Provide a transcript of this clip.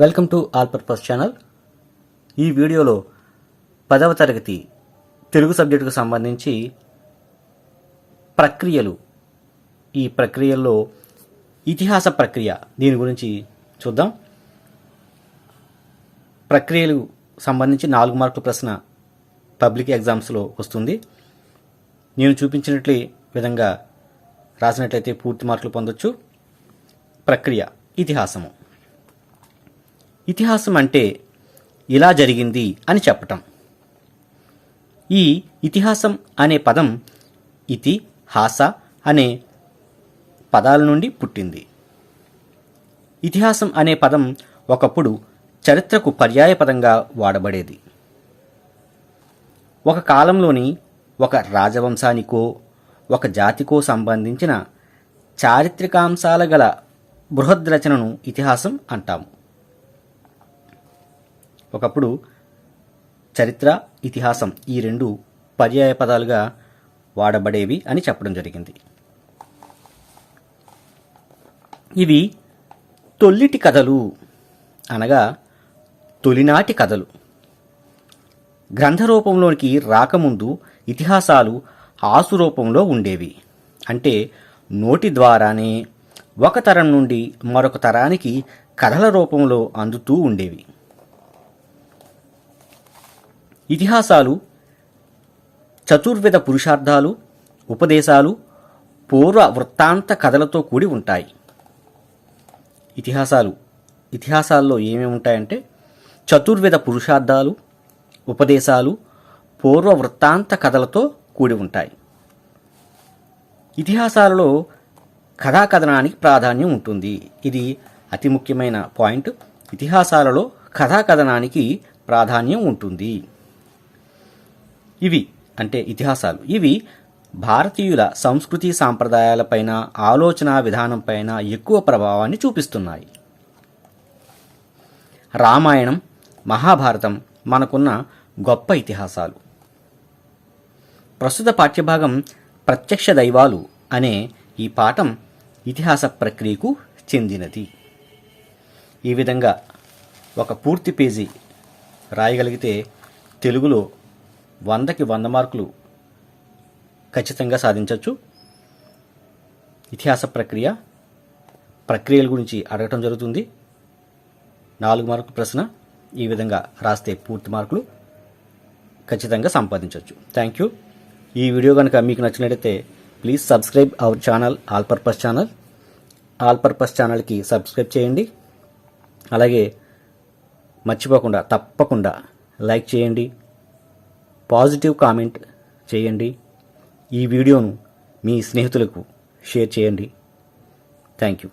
Welcome to all purpose channel. ఈ వీడియోలో పదవ తరగతి తెలుగు సబ్జెక్టుకు సంబంధించి ప్రక్రియలు. ఈ ప్రక్రియల్లో ఇతిహాస ప్రక్రియ దీని గురించి చూద్దాం. ప్రక్రియలు సంబంధించి నాలుగు మార్కుల ప్రశ్న పబ్లిక్ ఎగ్జామ్స్లో వస్తుంది. నేను చూపించినట్లే విధంగా రాసినట్లయితే పూర్తి మార్కులు పొందొచ్చు. ప్రక్రియ ఇతిహాసము. ఇతిహాసం అంటే ఇలా జరిగింది అని చెప్పటం. ఈ ఇతిహాసం అనే పదం ఇతి హాస అనే పదాల నుండి పుట్టింది. ఇతిహాసం అనే పదం ఒకప్పుడు చరిత్రకు పర్యాయ పదంగా వాడబడేది. ఒక కాలంలోని ఒక రాజవంశానికో ఒక జాతికో సంబంధించిన చారిత్రకాంశాల గల బృహద్రచనను ఇతిహాసం అంటాము. ఒకప్పుడు చరిత్ర ఇతిహాసం ఈ రెండు పర్యాయ పదాలుగా వాడబడేవి అని చెప్పడం జరిగింది. ఇవి తొల్లిటి కథలు అనగా తొలినాటి కథలు. గ్రంథ రూపంలోనికి రాకముందు ఇతిహాసాలు ఆసు రూపంలో ఉండేవి. అంటే నోటి ద్వారానే ఒక తరం నుండి మరొక తరానికి కథల రూపంలో అందుతూ ఉండేవి. ఇతిహాసాలు చతుర్విధ పురుషార్థాలు ఉపదేశాలు పూర్వ వృత్తాంత కథలతో కూడి ఉంటాయి. ఇతిహాసాలు. ఇతిహాసాల్లో ఏమేమి ఉంటాయంటే చతుర్విధ పురుషార్థాలు ఉపదేశాలు పూర్వ వృత్తాంత కథలతో కూడి ఉంటాయి. ఇతిహాసాలలో కథాకథనానికి ప్రాధాన్యం ఉంటుంది. ఇది అతి ముఖ్యమైన పాయింట్. ఇతిహాసాలలో కథాకథనానికి ప్రాధాన్యం ఉంటుంది. ఇవి అంటే ఇతిహాసాలు. ఇవి భారతీయుల సంస్కృతి సాంప్రదాయాలపైన ఆలోచన విధానంపైన ఎక్కువ ప్రభావాన్ని చూపిస్తున్నాయి. రామాయణం మహాభారతం మనకున్న గొప్ప ఇతిహాసాలు. ప్రస్తుత పాఠ్యభాగం ప్రత్యక్ష దైవాలు అనే ఈ పాఠం ఇతిహాస ప్రక్రియకు చెందినది. ఈ విధంగా ఒక పూర్తి పేజీ రాయగలిగితే తెలుగులో వందకి వంద మార్కులు ఖచ్చితంగా సాధించవచ్చు ఇతిహాస ప్రక్రియ ప్రక్రియల గురించి అడగటం జరుగుతుంది. నాలుగు మార్కుల ప్రశ్న ఈ విధంగా రాస్తే పూర్తి మార్కులు ఖచ్చితంగా సంపాదించవచ్చు థ్యాంక్ యూ ఈ వీడియో కనుక మీకు నచ్చినట్లయితే please subscribe our channel all purpose channel all purpose ఛానల్కి సబ్స్క్రైబ్ చేయండి. అలాగే మర్చిపోకుండా తప్పకుండా లైక్ చేయండి. పాజిటివ్ కామెంట్ చేయండి. ఈ వీడియోను మీ స్నేహితులకు షేర్ చేయండి. Thank you.